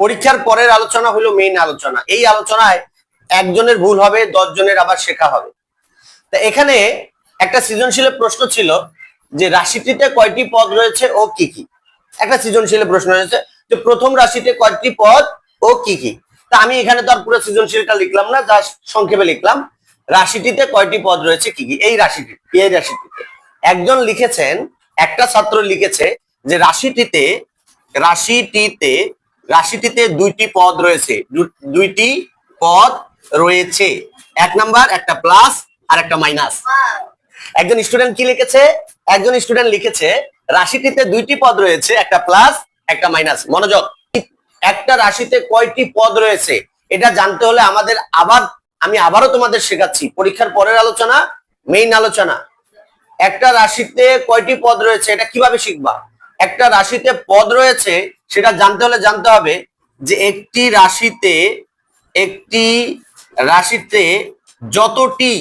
পরীক্ষার পরের আলোচনা হলো মেইন আলোচনা। এই আলোচনায় একজনের ভুল হবে জনের আবার শেখা হবে। তা এখানে একটা সৃজনশীলের প্রশ্ন ছিল যে রাশিটিতে কয়টি পদ রয়েছে ও কি কি? একটা সৃজনশীলের প্রশ্ন রয়েছে যে প্রথম রাশিতে কয়টি পদ ও কি কি? তা আমি এখানে তো আর পুরো সৃজনশীলটা লিখলাম না, যা সংক্ষেপে লিখলাম। রাশিটিতে কয়টি পদ রয়েছে কি কি? এই রাশিটি, এই রাশিটিতে। একজন লিখেছেন, একটা ছাত্র লিখেছে যে রাশিটিতে রাশিটিতে রাশিটিতে দুইটি পদ রয়েছে। দুইটি পদ রয়েছে। এক নাম্বার, একটা প্লাস, আর একটা মাইনাস। একজন স্টুডেন্ট কি লিখেছে? একজন স্টুডেন্ট লিখেছে, রাশিটিতে দুইটি পদ রয়েছে, একটা প্লাস, একটা মাইনাস। মনোযোগ। একটা রাশিতে কয়টি পদ রয়েছে? এটা জানতে হলে আমাদের আবার, আমি আবারও তোমাদের শেখাচ্ছি। পরীক্ষার পরের আলোচনা মেইন আলোচনা। একটা রাশিতে কয়টি পদ রয়েছে? এটা কীভাবে শিখবা? একটা রাশিতে পদ রয়েছে, সেটা জানতে হলে জানতে হবে যে একটি রাশিতে একটি রাশিতে যতটি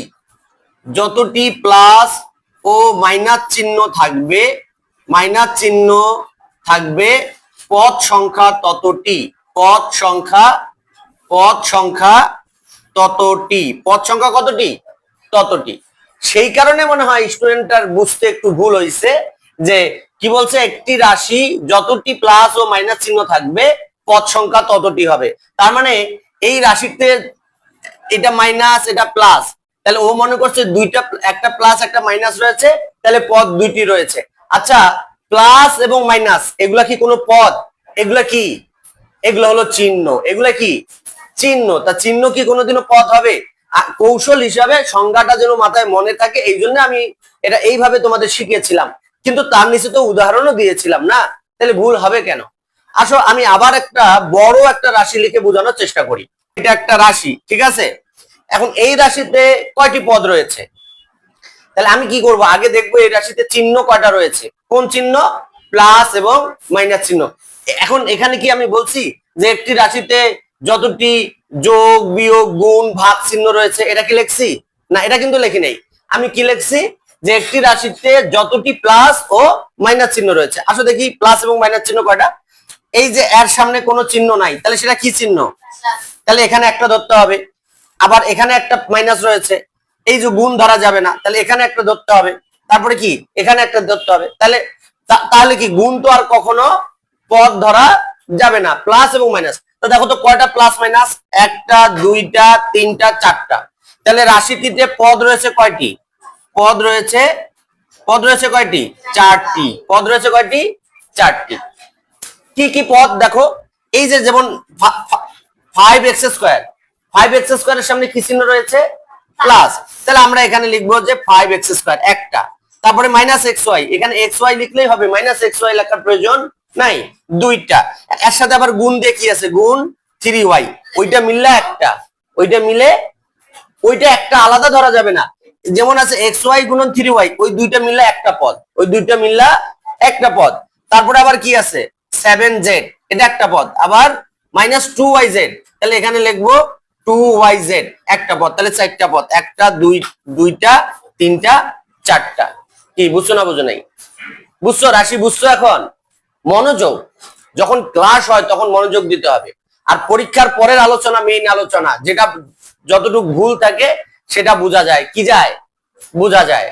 যতটি প্লাস ও মাইনাস চিহ্ন থাকবে, মাইনাস চিহ্ন থাকবে, পদ সংখ্যা ততটি, পদ সংখ্যা পদ সংখ্যা ততটি, পদ সংখ্যা কতটি? ততটি। সেই কারণে মনে হয় স্টুডেন্টটার বুঝতে একটু ভুল হয়েছে যে কি বলছে? একটি রাশি যতটি প্লাস ও মাইনাস চিহ্ন থাকবে, পদ সংখ্যা ততটি হবে। তার মানে এই রাশিতে এটা মাইনাস এটা প্লাস তাহলে ও মনে করছে দুইটা, একটা প্লাস একটা মাইনাস রয়েছে, তাহলে পদ দুইটি রয়েছে। আচ্ছা প্লাস এবং মাইনাস এগুলা কি কোনো পদ? এগুলা কি? এগুলো হলো চিহ্ন। এগুলা কি? চিহ্ন। তা চিহ্ন কি কোনোদিনও পদ হবে? কৌশল হিসাবে সংজ্ঞাটা যেন মাথায় মনে থাকে, এই জন্য আমি এটা এইভাবে তোমাদের শিখিয়েছিলাম। কিন্তু তার নিচে তো উদাহরণও দিয়েছিলাম, না? তাহলে ভুল হবে কেন? আসো, আমি আবার একটা বড় একটা রাশি লিখে বোঝানোর চেষ্টা করি। এটা একটা রাশি, ঠিক আছে? এখন এই রাশিতে কয়টি পদ রয়েছে? তাহলে আমি কি করব? আগে দেখব এই রাশিতে চিহ্ন কয়টা রয়েছে। কোন চিহ্ন? প্লাস এবং মাইনাস চিহ্ন। এখন এখানে কি আমি বলছি? যে একটি রাশিতে যতটি যোগ, বিয়োগ, গুণ, ভাগ, চিহ্ন রয়েছে, এটা কি লেখছি? না, এটা কিন্তু লেখি নেই। আমি কি লিখছি? যে একটি রাশিতে যতটি প্লাস ও মাইনাস চিহ্ন রয়েছে। আসো দেখি প্লাস এবং মাইনাস চিহ্ন কয়টা? এই যে এর সামনে কোনো চিহ্ন নাই, তাহলে সেটা কি চিহ্ন? তাহলে এখানে একটা ধরতে হবে। আবার এখানে একটা মাইনাস রয়েছে। এই যে গুণ ধরা যাবে না, তাহলে এখানে একটা ধরতে হবে। তারপরে কি? এখানে একটা ধরতে হবে। তাহলে তাহলে কি গুণ তো আর কখনো পদ ধরা যাবে না প্লাস এবং মাইনাস তো দেখো তো কয়টা প্লাস মাইনাস একটা, দুইটা, তিনটা, চারটা। তাহলে রাশিটিতে পদ রয়েছে কয়টি? পদ রয়েছে পদ রয়েছে কয়টি? চারটি। পদ রয়েছে কয়টি? চারটি। কি কি পদ? দেখো, এই যে যেমন five X square five X স্কোয়ারের সামনে কি চিহ্ন রয়েছে? প্লাস তাহলে আমরা এখানে লিখব যে ফাইভ এক্স স্কোয়ার একটা। তারপরে মাইনাস এক্স ওয়াই এখানে এক্স ওয়াই লিখলেই হবে মাইনাস এক্স ওয়াই লেখার প্রয়োজন নাই, দুইটা। এর সাথে আবার গুণ দিয়ে আছে? গুণ থ্রি ওয়াই ওইটা মিললে একটা, ওইটা মিলে, ওইটা একটা আলাদা ধরা যাবে না। যেমন আছে এক্স ওয়াই গুণন থ্রি ওয়াই ওই দুইটা মিললে একটা পদ। ওই দুইটা মিললা একটা পদ। তারপরে আবার কি আছে? সেভেন জেড এটা একটা পদ। আবার মাইনাস টু ওয়াই জেড তাহলে এখানে লিখব টু ওয়াই জেড একটা পদ। তাহলে চারটা পদ। একটা, দুই, দুইটা, তিনটা, চারটা। কি, বুঝছ না বুঝো নাই? বুঝছ? রাশি বুঝছ এখন? মনোযোগ। যখন ক্লাস হয়, তখন মনোযোগ দিতে হবে। আর পরীক্ষার পরের আলোচনা মেইন আলোচনা, যেটা যতটুকু ভুল থাকে সেটা বোঝা যায়। কি যায়? বোঝা যায়।